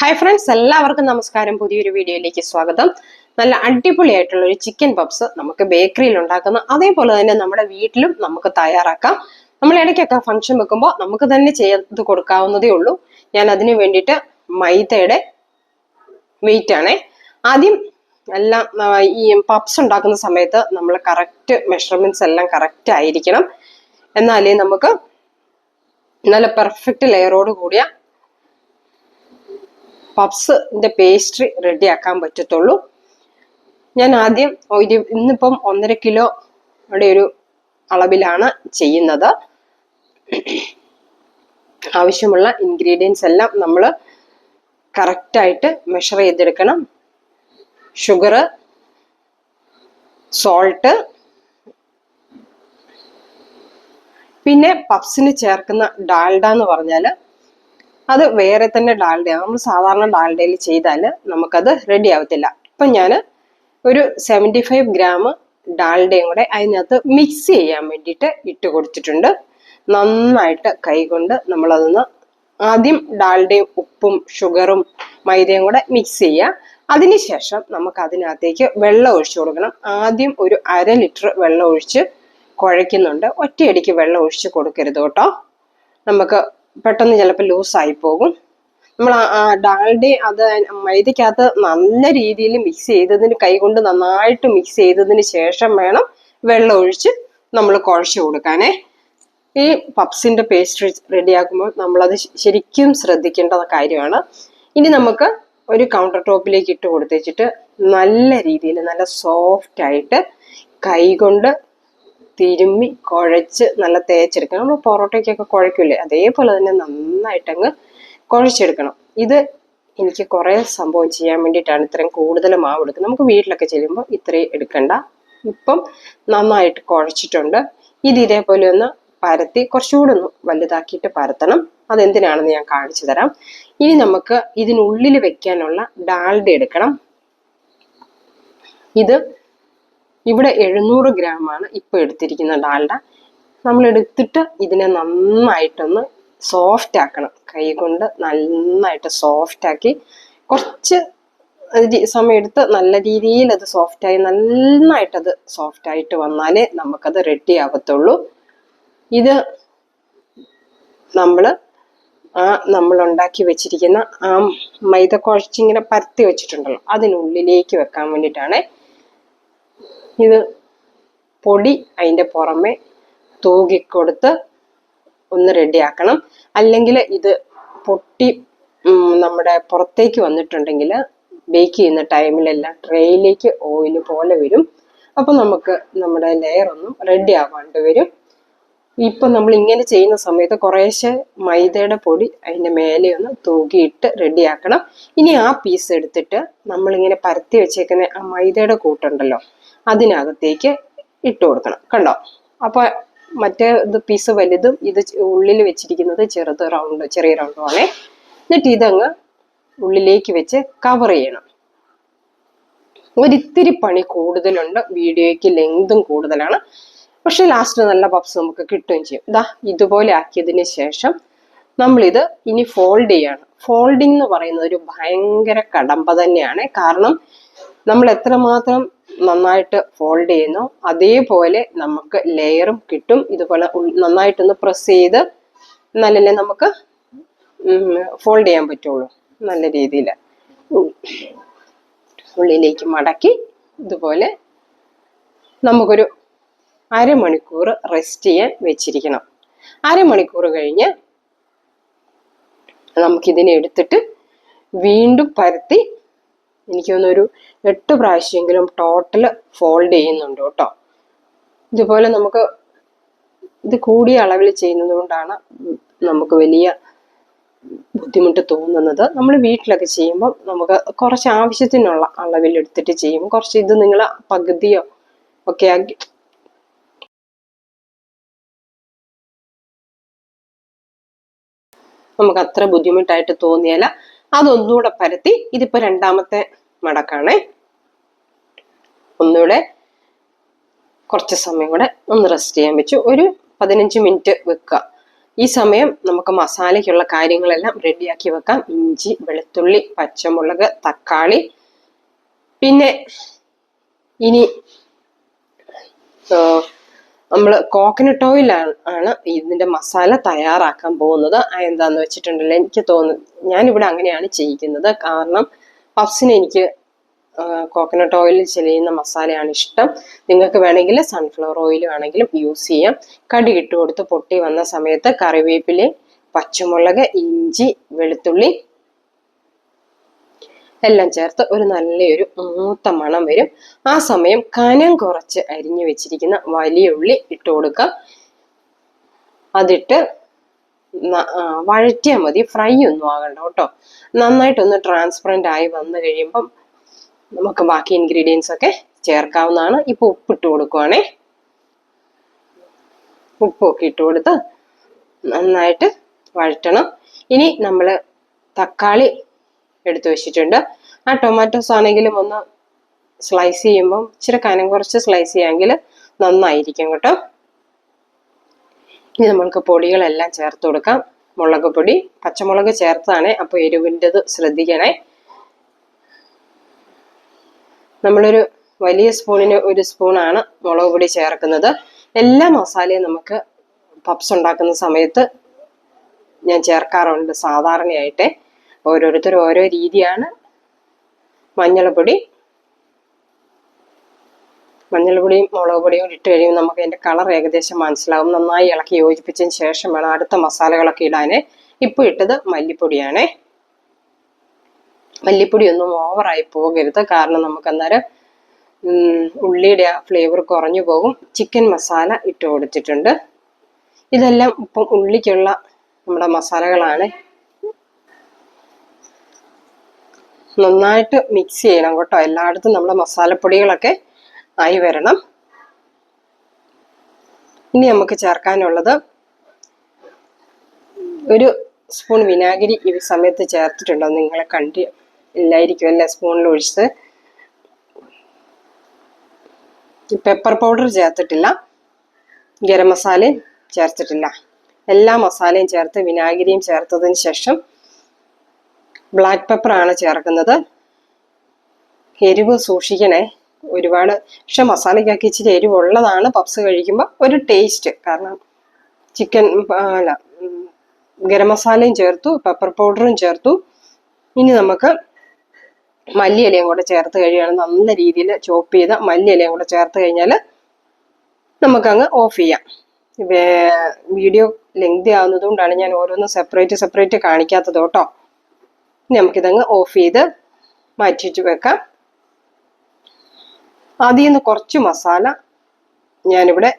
Hi friends എല്ലാവർക്കും നമസ്കാരം. പുതിയൊരു വീഡിയോയിലേക്ക് സ്വാഗതം. നല്ല അടിപൊളിയായിട്ടുള്ള ഒരു ചിക്കൻ പപ്സ് നമുക്ക് ബേക്കറിയിൽ ഉണ്ടാക്കുന്ന അതേപോലെ തന്നെ നമ്മുടെ വീട്ടിലും നമുക്ക് തയ്യാറാക്കാം. നമ്മൾ ഇടയ്ക്കൊക്കെ ഫംഗ്ഷൻ വെക്കുമ്പോൾ നമുക്ക് തന്നെ ചെയ്ത് കൊടുക്കാവുന്നതേ ഉള്ളൂ. ഞാൻ അതിനു വേണ്ടിയിട്ട് മൈദയുടെ വെയിറ്റ് ആണേ. ആദ്യം എല്ലാം ഈ പപ്സ് ഉണ്ടാക്കുന്ന സമയത്ത് നമ്മൾ കറക്റ്റ് മെഷർമെന്റ്സ് എല്ലാം കറക്റ്റ് ആയിരിക്കണം. എന്നാലേ നമുക്ക് നല്ല പെർഫെക്റ്റ് ലെയറോട് കൂടിയ പപ്സിന്റെ പേസ്ട്രി റെഡി ആക്കാൻ പറ്റത്തുള്ളൂ. ഞാൻ ആദ്യം ഒരു ഇന്നിപ്പം ഒന്നര കിലോ ഒരു അളവിലാണ് ചെയ്യുന്നത്. ആവശ്യമുള്ള ഇൻഗ്രീഡിയൻസ് എല്ലാം നമ്മൾ കറക്റ്റായിട്ട് മെഷർ ചെയ്തെടുക്കണം. ഷുഗർ സോൾട്ട് പിന്നെ പപ്സിന് ചേർക്കുന്ന ഡാൽഡ എന്ന് പറഞ്ഞാൽ അത് വേറെ തന്നെ ഡാൽഡയാണ്. നമ്മൾ സാധാരണ ഡാൽഡയിൽ ചെയ്താൽ നമുക്കത് റെഡി ആവത്തില്ല. അപ്പൊ ഞാൻ ഒരു സെവന്റി ഫൈവ് ഗ്രാം ഡാൽഡയും കൂടെ അതിനകത്ത് മിക്സ് ചെയ്യാൻ വേണ്ടിയിട്ട് ഇട്ട് കൊടുത്തിട്ടുണ്ട്. നന്നായിട്ട് കൈകൊണ്ട് നമ്മളതൊന്ന് ആദ്യം ഡാൽഡയും ഉപ്പും ഷുഗറും മൈദയും കൂടെ മിക്സ് ചെയ്യുക. അതിനുശേഷം നമുക്ക് അതിനകത്തേക്ക് വെള്ളം ഒഴിച്ചു കൊടുക്കണം. ആദ്യം ഒരു അര ലിറ്റർ വെള്ളം ഒഴിച്ച് കുഴയ്ക്കുന്നുണ്ട്. ഒറ്റയടിക്ക് വെള്ളം ഒഴിച്ച് കൊടുക്കരുത് കേട്ടോ. നമുക്ക് പെട്ടെന്ന് ചിലപ്പോൾ ലൂസായി പോകും നമ്മൾ ആ ഡാൽഡി അത് മൈദക്കകത്ത് നല്ല രീതിയിൽ മിക്സ് ചെയ്തതിന് കൈകൊണ്ട് നന്നായിട്ട് മിക്സ് ചെയ്തതിന് ശേഷം വേണം വെള്ളം ഒഴിച്ച് നമ്മൾ കുഴച്ച് കൊടുക്കാനേ. ഈ പപ്സിന്റെ പേസ്റ്റ് റെഡിയാക്കുമ്പോൾ നമ്മളത് ശരിക്കും ശ്രദ്ധിക്കേണ്ട കാര്യമാണ്. ഇനി നമുക്ക് ഒരു കൗണ്ടർ ടോപ്പിലേക്ക് ഇട്ട് കൊടുത്തേച്ചിട്ട് നല്ല രീതിയിൽ നല്ല സോഫ്റ്റ് ആയിട്ട് കൈകൊണ്ട് തിരുമ്മി കുഴച്ച് നല്ല തേച്ചെടുക്കണം. നമ്മൾ പൊറോട്ടയ്ക്കൊക്കെ കുഴയ്ക്കില്ലേ അതേപോലെ തന്നെ നന്നായിട്ട് അങ്ങ് കുഴച്ചെടുക്കണം. ഇത് എനിക്ക് കുറേ സംഭവം ചെയ്യാൻ വേണ്ടിയിട്ടാണ് ഇത്രയും കൂടുതൽ മാവ് എടുക്കുന്നത്. നമുക്ക് വീട്ടിലൊക്കെ ചെയ്യുമ്പോൾ ഇത്രയും എടുക്കണ്ട. ഇപ്പം നന്നായിട്ട് കുഴച്ചിട്ടുണ്ട്. ഇത് ഇതേപോലെ ഒന്ന് പരത്തി കുറച്ചുകൂടെ ഒന്ന് വലുതാക്കിയിട്ട് പരത്തണം. അതെന്തിനാണെന്ന് ഞാൻ കാണിച്ചു തരാം. ഇനി നമുക്ക് ഇതിനുള്ളിൽ വെക്കാനുള്ള ഡാൽഡ എടുക്കണം. ഇത് ഇവിടെ എഴുന്നൂറ് ഗ്രാം ആണ് ഇപ്പൊ എടുത്തിരിക്കുന്ന ഡാൽഡ. നമ്മൾ എടുത്തിട്ട് ഇതിനെ നന്നായിട്ടൊന്ന് സോഫ്റ്റ് ആക്കണം. കൈ കൊണ്ട് നന്നായിട്ട് സോഫ്റ്റ് ആക്കി കുറച്ച് സമയമെടുത്ത് നല്ല രീതിയിൽ അത് സോഫ്റ്റ് ആയി നന്നായിട്ടത് സോഫ്റ്റ് ആയിട്ട് വന്നാലേ നമുക്കത് റെഡി ആവത്തുള്ളൂ. ഇത് നമ്മൾ ആ നമ്മൾ ഉണ്ടാക്കി വെച്ചിരിക്കുന്ന ആ മൈദ കുഴച്ചിങ്ങനെ പരത്തി വെച്ചിട്ടുണ്ടല്ലോ. അതിനുള്ളിലേക്ക് വെക്കാൻ വേണ്ടിയിട്ടാണ് ഇത് പൊടി അതിന്റെ പുറമെ തൂകിക്കൊടുത്ത് ഒന്ന് റെഡിയാക്കണം അല്ലെങ്കിൽ ഇത് പൊട്ടി നമ്മുടെ പുറത്തേക്ക് വന്നിട്ടുണ്ടെങ്കിൽ ബേക്ക് ചെയ്യുന്ന ടൈമിലെല്ലാം ട്രേയിലേക്ക് ഓയിൽ പോലെ വരും. അപ്പം നമുക്ക് നമ്മുടെ ലെയർ ഒന്നും റെഡി ആവാണ്ട് വരും. ഇപ്പൊ നമ്മൾ ഇങ്ങനെ ചെയ്യുന്ന സമയത്ത് കുറേശ്ശെ മൈദയുടെ പൊടി അതിന്റെ മേലെ ഒന്ന് തൂകിയിട്ട് റെഡിയാക്കണം ഇനി ആ പീസ് എടുത്തിട്ട് നമ്മളിങ്ങനെ പരത്തി വെച്ചേക്കുന്ന ആ മൈദയുടെ കൂട്ടുണ്ടല്ലോ. അതിനകത്തേക്ക് ഇട്ട് കൊടുക്കണം. കണ്ടോ? അപ്പോൾ മറ്റേ ഇത് പീസ് വലുതും ഇത് ഉള്ളിൽ വെച്ചിരിക്കുന്നത് ചെറുത് റൗണ്ട് ചെറിയ റൗണ്ടുമാണേ എന്നിട്ട് ഇതങ്ങ് ഉള്ളിലേക്ക് വെച്ച് കവർ ചെയ്യണം. ഒരിത്തിരി പണി കൂടുതലുണ്ട്. വീഡിയോയ്ക്ക് ലെങ്തും കൂടുതലാണ്. പക്ഷെ ലാസ്റ്റ് നല്ല പപ്സ് നമുക്ക് കിട്ടുകയും ചെയ്യും. ഇതാ ഇതുപോലെ ആക്കിയതിന് ശേഷം നമ്മളിത് ഇനി ഫോൾഡ് ചെയ്യാണ്. ഫോൾഡിങ് എന്ന് പറയുന്നത് ഒരു ഭയങ്കര കടമ്പ തന്നെയാണ്. കാരണം നമ്മൾ എത്രമാത്രം നന്നായിട്ട് ഫോൾഡ് ചെയ്യുന്നു. അതേപോലെ നമുക്ക് ലെയറും കിട്ടും. ഇതുപോലെ നന്നായിട്ടൊന്ന് പ്രസ് ചെയ്ത് നല്ലല്ലേ നമുക്ക് ഫോൾഡ് ചെയ്യാൻ പറ്റുള്ളൂ. നല്ല രീതിയിൽ ഉള്ളിലേക്ക് മടക്കി ഇതുപോലെ നമുക്കൊരു അരമണിക്കൂർ റെസ്റ്റ് ചെയ്യാൻ വെച്ചിരിക്കണം. അരമണിക്കൂർ കഴിഞ്ഞ് നമുക്കിതിനെ എടുത്തിട്ട് വീണ്ടും പരത്തി എനിക്ക് തോന്നുന്നൊരു എട്ട് പ്രാവശ്യമെങ്കിലും ടോട്ടൽ ഫോൾഡ് ചെയ്യുന്നുണ്ട് കേട്ടോ. ഇതുപോലെ നമുക്ക് ഇത് കൂടിയ അളവിൽ ചെയ്യുന്നത് കൊണ്ടാണ് നമുക്ക് വലിയ ബുദ്ധിമുട്ട് തോന്നുന്നത്. നമ്മൾ വീട്ടിലൊക്കെ ചെയ്യുമ്പോൾ നമുക്ക് കുറച്ച് ആവശ്യത്തിനുള്ള അളവിൽ എടുത്തിട്ട് ചെയ്യും. കുറച്ച് ഇത് നിങ്ങൾ പകുതിയോ ഒക്കെ ആക്കി നമുക്ക് അത്ര ബുദ്ധിമുട്ടായിട്ട് തോന്നിയാൽ അതൊന്നുകൂടെ പരത്തി ഇതിപ്പോ രണ്ടാമത്തെ മടക്കാണേ. ഒന്നുകൂടെ കുറച്ച് സമയം കൂടെ ഒന്ന് റെസ്റ്റ് ചെയ്യാൻ വെച്ചു. ഒരു പതിനഞ്ച് മിനിറ്റ് വെക്കുക ഈ സമയം നമുക്ക് മസാലയ്ക്കുള്ള കാര്യങ്ങളെല്ലാം റെഡിയാക്കി വെക്കാം. ഇഞ്ചി വെളുത്തുള്ളി പച്ചമുളക് തക്കാളി. പിന്നെ ഇനി നമ്മൾ കോക്കനട്ട് ഓയിലാണ് ആണ് ഇതിന്റെ മസാല തയ്യാറാക്കാൻ പോകുന്നത്. എന്താന്ന് വെച്ചിട്ടുണ്ടല്ലോ. എനിക്ക് തോന്നുന്നു ഞാനിവിടെ അങ്ങനെയാണ് ചെയ്യിക്കുന്നത്. കാരണം പഫ്സിന് എനിക്ക് കോക്കനട്ട് ഓയിലിൽ ചെലിയുന്ന മസാലയാണ് ഇഷ്ടം. നിങ്ങൾക്ക് വേണമെങ്കിൽ സൺഫ്ലവർ ഓയിൽ വേണമെങ്കിലും യൂസ് ചെയ്യാം. കടി ഇട്ട് കൊടുത്ത് പൊട്ടി വന്ന സമയത്ത് കറിവേപ്പില പച്ചമുളക് ഇഞ്ചി വെളുത്തുള്ളി എല്ലാം ചേർത്ത് ഒരു നല്ലൊരു മൂത്ത മണം വരും. ആ സമയം കനം കുറച്ച് അരിഞ്ഞു വെച്ചിരിക്കുന്ന വലിയ ഉള്ളി ഇട്ട് കൊടുക്കാം. അതിട്ട് വഴറ്റിയാൽ മതി. ഫ്രൈ ഒന്നും ആകണ്ട കേട്ടോ. നന്നായിട്ടൊന്ന് ട്രാൻസ്പെറന്റ് ആയി വന്നു കഴിയുമ്പം നമുക്ക് ബാക്കി ഇൻഗ്രീഡിയൻസ് ഒക്കെ ചേർക്കാവുന്നതാണ്. ഇപ്പൊ ഉപ്പിട്ട് കൊടുക്കുവാണേ. ഉപ്പൊക്കെ ഇട്ട് കൊടുത്ത് നന്നായിട്ട് വഴറ്റണം. ഇനി നമ്മൾ തക്കാളി എടുത്തു വെച്ചിട്ടുണ്ട്. ആ ടൊമാറ്റോസ് ആണെങ്കിലും ഒന്ന് സ്ലൈസ് ചെയ്യുമ്പം ഇച്ചിരി കനം കുറച്ച് സ്ലൈസ് ചെയ്യാമെങ്കിൽ നന്നായിരിക്കും കേട്ടോ. ഇനി നമ്മൾക്ക് പൊടികളെല്ലാം ചേർത്ത് കൊടുക്കാം. മുളക് പൊടി പച്ചമുളക് ചേർത്താണ് അപ്പോൾ എരിവിന്റെത് ശ്രദ്ധിക്കണേ. നമ്മളൊരു വലിയ സ്പൂണിന് ഒരു സ്പൂണാണ് മുളക് പൊടി ചേർക്കുന്നത്. എല്ലാ മസാലയും നമുക്ക് പപ്സ് ഉണ്ടാക്കുന്ന സമയത്ത് ഞാൻ ചേർക്കാറുണ്ട് സാധാരണയായിട്ട്. ഓരോരുത്തരും ഓരോ രീതിയാണ്. മഞ്ഞൾപ്പൊടി മഞ്ഞൾപ്പൊടിയും മുളക് പൊടിയും ഇട്ട് കഴിയുമ്പോൾ നമുക്ക് അതിന്റെ കളർ ഏകദേശം മനസ്സിലാവും. നന്നായി ഇളക്കി യോജിപ്പിച്ചതിന് ശേഷം വേണം അടുത്ത മസാലകളൊക്കെ ഇടാൻ ഇപ്പോൾ ഇട്ടത് മല്ലിപ്പൊടിയാണ്. മല്ലിപ്പൊടി ഒന്നും ഓവറായി പോകരുത്. കാരണം നമുക്ക് അന്നേരം ഉള്ളിയുടെ ആ ഫ്ലേവർ കുറഞ്ഞു പോകും. ചിക്കൻ മസാല ഇട്ട് കൊടുത്തിട്ടുണ്ട്. ഇതെല്ലാം ഇപ്പം ഉള്ളിക്കുള്ള നമ്മുടെ മസാലകളാണ്. നന്നായിട്ട് മിക്സ് ചെയ്യണം കേട്ടോ. എല്ലായിടത്തും നമ്മുടെ മസാലപ്പൊടികളൊക്കെ ആയി വരണം. ഇനി നമുക്ക് ചേർക്കാനുള്ളത് ഒരു സ്പൂൺ വിനാഗിരി ഈ സമയത്ത് ചേർത്തിട്ടുണ്ടോ. നിങ്ങളെ കണ്ടി ഇല്ലായിരിക്കും അല്ലേ സ്പൂണിൽ ഒഴിച്ച്. പെപ്പർ പൗഡർ ചേർത്തിട്ടില്ല. ഗരം മസാലയും ചേർത്തിട്ടില്ല. എല്ലാ മസാലയും ചേർത്ത് വിനാഗിരിയും ചേർത്തതിന് ശേഷം ബ്ലാക്ക് പെപ്പർ ആണ് ചേർക്കുന്നത്. എരിവ് സൂക്ഷിക്കണേ. ഒരുപാട് പക്ഷെ മസാലയ്ക്കൊക്കെ ഇച്ചിരി എരിവുള്ളതാണ്. പപ്സ് കഴിക്കുമ്പോൾ ഒരു ടേസ്റ്റ് കാരണം ചിക്കൻ അല്ല ഗരം മസാലയും ചേർത്തു പെപ്പർ പൗഡറും ചേർത്തു. ഇനി നമുക്ക് മല്ലിയിലയും കൂടെ ചേർത്ത് കഴിയുകയാണ്. നല്ല രീതിയിൽ ചോപ്പ് ചെയ്ത മല്ലിയിലയും കൂടെ ചേർത്ത് കഴിഞ്ഞാൽ നമുക്കങ്ങ് ഓഫ് ചെയ്യാം. വീഡിയോ ലെങ്തി ആവുന്നതുകൊണ്ടാണ് ഞാൻ ഓരോന്നും സെപ്പറേറ്റ് സെപ്പറേറ്റ് കാണിക്കാത്തത് കേട്ടോ. നമുക്കിതങ്ങ് ഓഫ് ചെയ്ത് മാറ്റിച്ച് വെക്കാം. ആദ്യം നിന്ന് കുറച്ച് മസാല ഞാനിവിടെ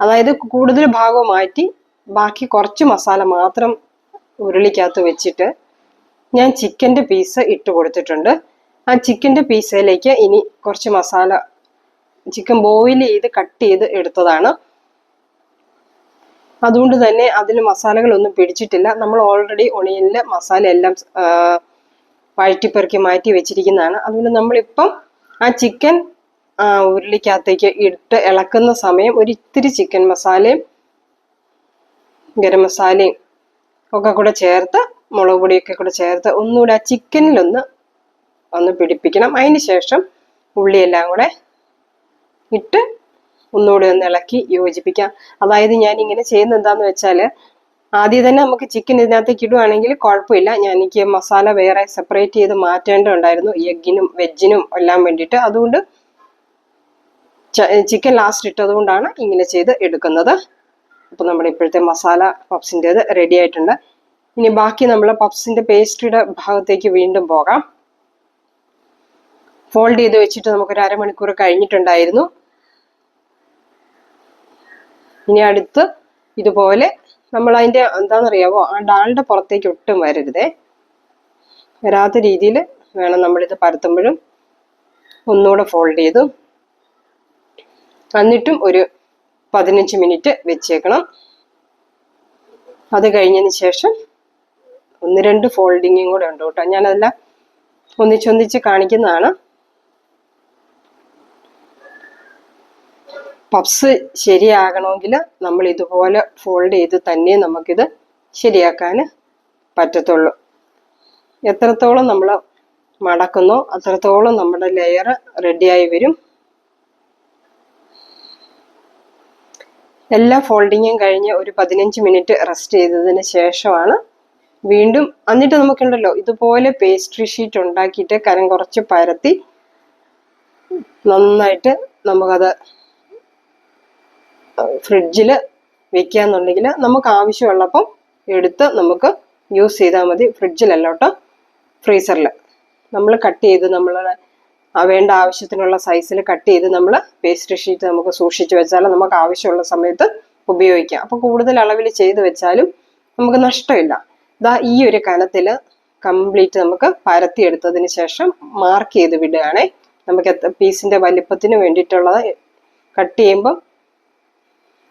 അതായത് കൂടുതൽ ഭാഗം മാറ്റി ബാക്കി കുറച്ച് മസാല മാത്രം ഉരുളിക്കകത്ത് വെച്ചിട്ട് ഞാൻ ചിക്കന്റെ പീസ് ഇട്ട് കൊടുത്തിട്ടുണ്ട്. ആ ചിക്കന്റെ പീസിലേക്ക് ഇനി കുറച്ച് മസാല ചിക്കൻ ബോയിൽ ചെയ്ത് കട്ട് ചെയ്ത് എടുത്തതാണ്. അതുകൊണ്ട് തന്നെ അതിൽ മസാലകളൊന്നും പിടിച്ചിട്ടില്ല. നമ്മൾ ഓൾറെഡി ഒണിയനിൽ മസാല എല്ലാം വഴറ്റിപ്പെറുക്കി മാറ്റി വെച്ചിരിക്കുന്നതാണ്. അതുകൊണ്ട് നമ്മളിപ്പം ആ ചിക്കൻ ഉരുളിക്കകത്തേക്ക് ഇട്ട് ഇളക്കുന്ന സമയം ഒരു ഇത്തിരി ചിക്കൻ മസാലയും ഗരം മസാലയും ഒക്കെ കൂടെ ചേർത്ത് മുളക് പൊടിയൊക്കെ കൂടെ ചേർത്ത് ഒന്നുകൂടെ ആ ചിക്കനിലൊന്ന് ഒന്ന് പിടിപ്പിക്കണം. അതിന് ശേഷം ഉള്ളിയെല്ലാം കൂടെ ഇട്ട് ഒന്നുകൂടി ഒന്ന് ഇളക്കി യോജിപ്പിക്കാം. അതായത് ഞാൻ ഇങ്ങനെ ചെയ്യുന്ന എന്താന്ന് വെച്ചാൽ ആദ്യം തന്നെ നമുക്ക് ചിക്കൻ ഇതിനകത്തേക്ക് ഇടുവാണെങ്കിൽ കുഴപ്പമില്ല. ഞാൻ എനിക്ക് മസാല വേറെ സെപ്പറേറ്റ് ചെയ്ത് മാറ്റേണ്ടതുണ്ടായിരുന്നു. എഗ്ഗിനും വെജിനും എല്ലാം വേണ്ടിയിട്ട്. അതുകൊണ്ട് ചിക്കൻ ലാസ്റ്റ് ഇട്ടതുകൊണ്ടാണ് ഇങ്ങനെ ചെയ്ത് എടുക്കുന്നത്. അപ്പോൾ നമ്മുടെ ഇപ്പോഴത്തെ മസാല പപ്സിന്റെത് റെഡി ആയിട്ടുണ്ട്. ഇനി ബാക്കി നമ്മൾ പപ്സിന്റെ പേസ്ട്രിയുടെ ഭാഗത്തേക്ക് വീണ്ടും പോകാം. ഫോൾഡ് ചെയ്ത് വെച്ചിട്ട് നമുക്കൊരു അരമണിക്കൂർ കഴിഞ്ഞിട്ടുണ്ടായിരുന്നു. ഇനി അടുത്ത് ഇതുപോലെ നമ്മൾ അതിന്റെ എന്താണെന്നറിയാവോ ആ ഡാളിന്റെ പുറത്തേക്ക് ഒട്ടും വരരുതേ. വരാത്ത രീതിയിൽ വേണം നമ്മളിത് പരത്തുമ്പോഴും. ഒന്നുകൂടെ ഫോൾഡ് ചെയ്തു. എന്നിട്ടും ഒരു പതിനഞ്ച് മിനിറ്റ് വെച്ചേക്കണം. അത് കഴിഞ്ഞതിന് ശേഷം ഒന്ന് രണ്ട് ഫോൾഡിങ്ങും കൂടെ ഉണ്ട് കേട്ടോ. ഞാനതെല്ലാം ഒന്നിച്ചൊന്നിച്ച് കാണിക്കുന്നതാണ്. പപ്സ് ശരിയാകണമെങ്കിൽ നമ്മൾ ഇതുപോലെ ഫോൾഡ് ചെയ്ത് തന്നെ നമുക്കിത് ശരിയാക്കാൻ പറ്റത്തുള്ളൂ. എത്രത്തോളം നമ്മൾ മടക്കുന്നോ അത്രത്തോളം നമ്മുടെ ലെയർ റെഡിയായി വരും. എല്ലാ ഫോൾഡിങ്ങും കഴിഞ്ഞ് ഒരു പതിനഞ്ച് മിനിറ്റ് റെസ്റ്റ് ചെയ്തതിന് ശേഷമാണ് വീണ്ടും എന്നിട്ട് നമുക്കുണ്ടല്ലോ ഇതുപോലെ പേസ്ട്രി ഷീറ്റ് ഉണ്ടാക്കിയിട്ട് കനം കുറച്ച് പരത്തി നന്നായിട്ട് നമുക്കത് ഫ്രിഡ്ജിൽ വെക്കുകയെന്നുണ്ടെങ്കിൽ നമുക്ക് ആവശ്യമുള്ളപ്പം എടുത്ത് നമുക്ക് യൂസ് ചെയ്താൽ മതി ഫ്രിഡ്ജിലല്ലോട്ടോ ഫ്രീസറിൽ നമ്മൾ കട്ട് ചെയ്ത് നമ്മൾ വേണ്ട ആവശ്യത്തിനുള്ള സൈസിൽ കട്ട് ചെയ്ത് നമ്മൾ പേസ്റ്റ് ഷീറ്റ് നമുക്ക് സൂക്ഷിച്ചു വെച്ചാൽ നമുക്ക് ആവശ്യമുള്ള സമയത്ത് ഉപയോഗിക്കാം. അപ്പോൾ കൂടുതൽ അളവിൽ ചെയ്ത് വെച്ചാലും നമുക്ക് നഷ്ടമില്ല. ഇതാ ഈ ഒരു കനത്തിൽ കംപ്ലീറ്റ് നമുക്ക് പരത്തിയെടുത്തതിന് ശേഷം മാർക്ക് ചെയ്ത് വിടുകയാണേ. നമുക്ക് എത്ര പീസിന്റെ വലിപ്പത്തിന് വേണ്ടിയിട്ടുള്ളത് കട്ട് ചെയ്യുമ്പം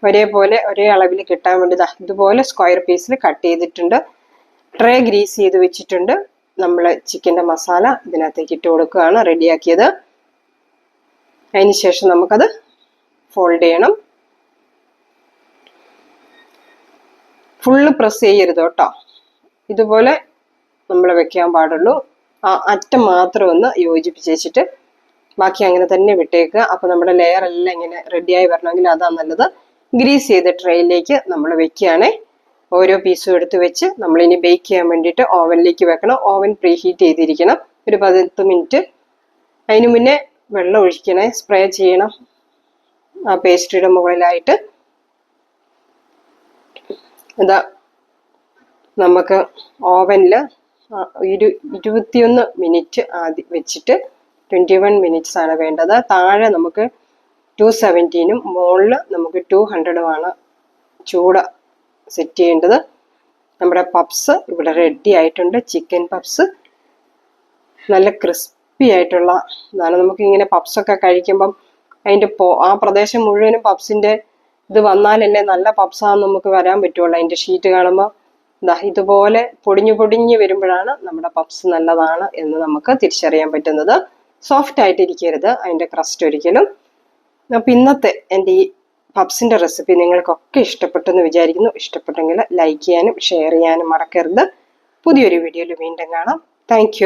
ഒരേപോലെ ഒരേ അളവിൽ കിട്ടാൻ വേണ്ടി ഇതുപോലെ സ്ക്വയർ പീസിൽ കട്ട് ചെയ്തിട്ടുണ്ട്. ട്രേ ഗ്രീസ് ചെയ്ത് വെച്ചിട്ടുണ്ട്. നമ്മൾ ചിക്കന്റെ മസാല ഇതിനകത്തേക്ക് ഇട്ട് കൊടുക്കുകയാണ് റെഡിയാക്കിയത്. അതിന് ശേഷം നമുക്കത് ഫോൾഡ് ചെയ്യണം. ഫുള്ള് പ്രസ് ചെയ്യരുത് കേട്ടോ. ഇതുപോലെ നമ്മൾ വെക്കാൻ പാടുള്ളൂ. ആ അറ്റം മാത്രം ഒന്ന് യോജിപ്പിച്ച് വെച്ചിട്ട് ബാക്കി അങ്ങനെ തന്നെ വിട്ടേക്കുക. അപ്പോൾ നമ്മുടെ ലെയർ എല്ലാം ഇങ്ങനെ റെഡിയായി വരണമെങ്കിൽ അതാണ് നല്ലത്. ഗ്രീസ് ചെയ്ത ട്രെയിലേക്ക് നമ്മൾ വെക്കുകയാണേ. ഓരോ പീസും എടുത്ത് വെച്ച് നമ്മളിനി ബേക്ക് ചെയ്യാൻ വേണ്ടിയിട്ട് ഓവനിലേക്ക് വെക്കണം. ഓവൻ പ്രീ ഹീറ്റ് ചെയ്തിരിക്കണം. ഒരു പതിനെട്ട് മിനിറ്റ് അതിന് മുന്നേ വെള്ളം ഒഴിക്കണേ. സ്പ്രേ ചെയ്യണം. ആ പേസ്ട്രിയുടെ മുകളിലായിട്ട്. എന്താ നമുക്ക് ഓവനിൽ ഇരു ഇരുപത്തിയൊന്ന് മിനിറ്റ് ആദ്യം വെച്ചിട്ട് ട്വന്റി വൺ മിനിറ്റ്സ് ആണ് വേണ്ടത്. താഴെ നമുക്ക് ടു സെവന്റീനും മുകളിൽ നമുക്ക് ടു ഹൺഡ്രഡുമാണ് ചൂട് സെറ്റ് ചെയ്യേണ്ടത് നമ്മുടെ പപ്സ് ഇവിടെ റെഡി ആയിട്ടുണ്ട് ചിക്കൻ പപ്സ് നല്ല ക്രിസ്പി ആയിട്ടുള്ള ഇതാണ് നമുക്കിങ്ങനെ പപ്സൊക്കെ കഴിക്കുമ്പം അതിന്റെ പോ ആ പ്രദേശം മുഴുവനും പപ്സിന്റെ ഇത് വന്നാലല്ലേ നല്ല പപ്സാന്ന് നമുക്ക് വരാൻ പറ്റുള്ളൂ. അതിന്റെ ഷീറ്റ് കാണുമ്പോൾ ഇതാ ഇതുപോലെ പൊടിഞ്ഞു പൊടിഞ്ഞ് വരുമ്പോഴാണ് നമ്മുടെ പപ്സ് നല്ലതാണ് എന്ന് നമുക്ക് തിരിച്ചറിയാൻ പറ്റുന്നത്. സോഫ്റ്റ് ആയിട്ടിരിക്കരുത് അതിന്റെ ക്രസ്റ്റ് ഒരിക്കലും. അപ്പം ഇന്നത്തെ എന്റെ ഈ പപ്സിന്റെ റെസിപ്പി നിങ്ങൾക്കൊക്കെ ഇഷ്ടപ്പെട്ടെന്ന് വിചാരിക്കുന്നു. ഇഷ്ടപ്പെട്ടെങ്കിൽ ലൈക്ക് ചെയ്യാനും ഷെയർ ചെയ്യാനും മറക്കരുത്. പുതിയൊരു വീഡിയോയിൽ വീണ്ടും കാണാം. Thank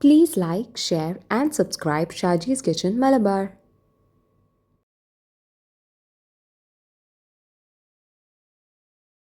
Please like, share, and subscribe Shaji's Kitchen Malabar.